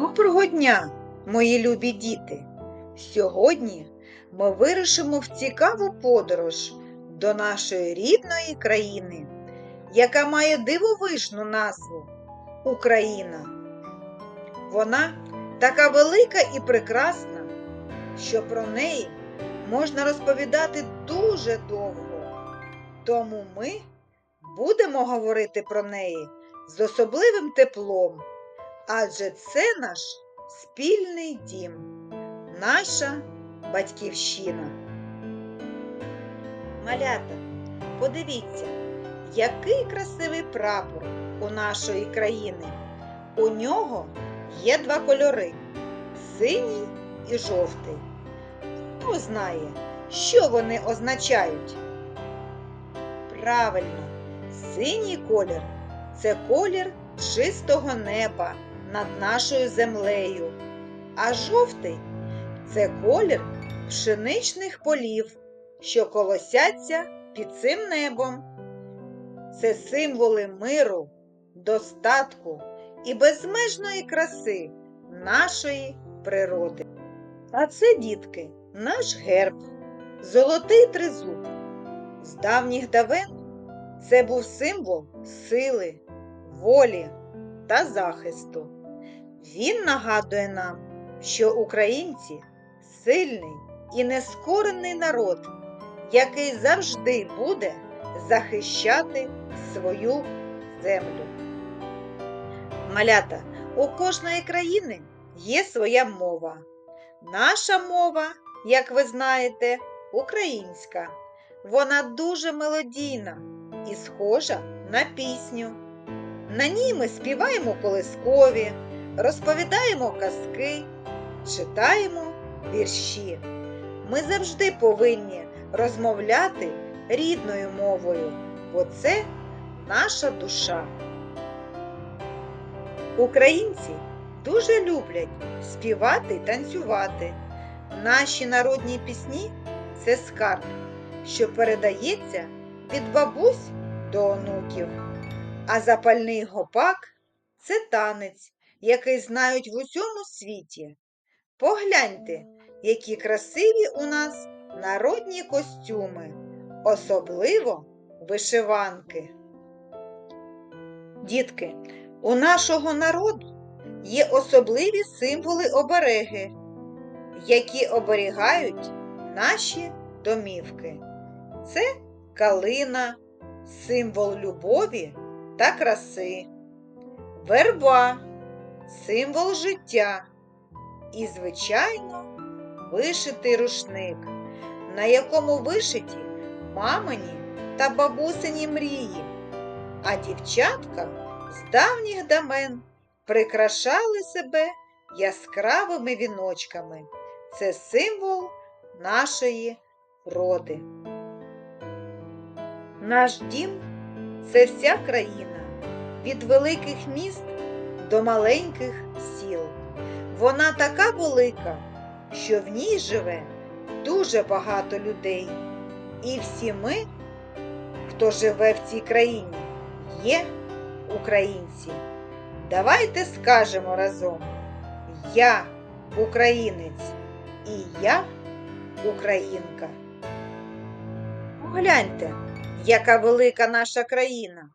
Доброго дня, мої любі діти! Сьогодні ми вирушимо в цікаву подорож до нашої рідної країни, яка має дивовижну назву Україна. Вона така велика і прекрасна, що про неї можна розповідати дуже довго. Тому ми будемо говорити про неї з особливим теплом адже це наш спільний дім, наша батьківщина. Малята, подивіться, який красивий прапор у нашої країни. У нього є два кольори синій і жовтий. Хто знає, що вони означають? Правильно, синій колір це колір чистого неба над нашою землею, а жовтий це колір пшеничних полів, що колосяться під цим небом. Це символи миру, достатку і безмежної краси нашої природи. А це, дітки, наш герб, золотий тризуб. З давніх давен це був символ сили, волі та захисту. Він нагадує нам, що українці сильний і нескорений народ, який завжди буде захищати свою землю. Малята, у кожної країни є своя мова. Наша мова, як ви знаєте, українська. Вона дуже мелодійна і схожа на пісню. На ній ми співаємо колискові, розповідаємо казки, читаємо вірші. Ми завжди повинні розмовляти рідною мовою, бо це наша душа. Українці дуже люблять співати й танцювати. Наші народні пісні це скарб, що передається від бабусь до онуків. А запальний гопак це танець, який знають в усьому світі. Погляньте, які красиві у нас народні костюми, особливо вишиванки. Дітки, у нашого народу є особливі символи обереги, які оберігають наші домівки. Це калина, символ любові та краси, верба, символ життя і, звичайно, вишитий рушник, на якому вишиті мамині та бабусині мрії, а дівчатка з давніх давен прикрашали себе яскравими віночками. Це символ нашої роди. Наш дім це вся країна, від великих міст до маленьких сіл. Вона така велика, що в ній живе дуже багато людей. І всі ми, хто живе в цій країні, є українці. Давайте скажемо разом: Я українець і я українка. Погляньте, яка велика наша країна.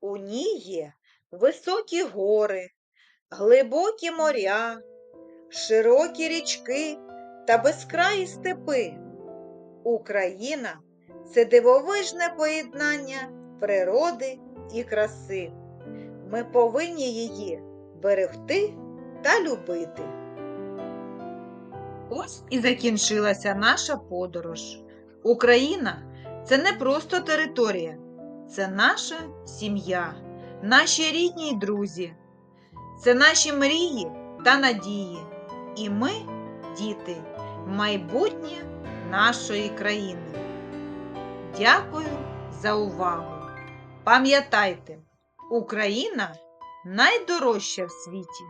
У ній є високі гори, глибокі моря, широкі річки та безкраї степи. Україна це дивовижне поєднання природи і краси. Ми повинні її берегти та любити. Ось і закінчилася наша подорож. Україна це не просто територія, це наша сім'я, наші рідні друзі, це наші мрії та надії. І ми, діти, майбутнє нашої країни. Дякую за увагу! Пам'ятайте, Україна найдорожча в світі.